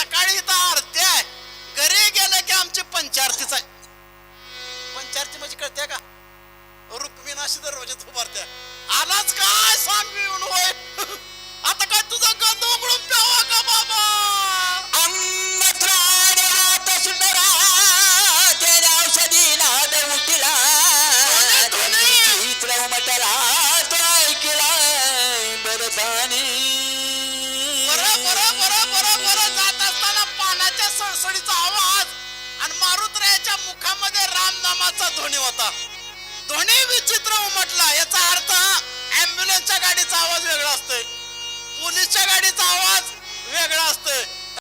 सकाळी इथं आरती आहे. घरी गेलं की आमची पंचारतीच आहे. पंचारती म्हणजे कळते का? रुक्मिणाशी दरवाजात उभारत्या आलाच काय? सांग येऊन होय. आता काय तुझं गंध उघडून प्यावा का बाबा? तेरा उठिला. तो ऐकला बरं रामनामाचा ध्वनी होता. ध्वनी विचित्र उमटला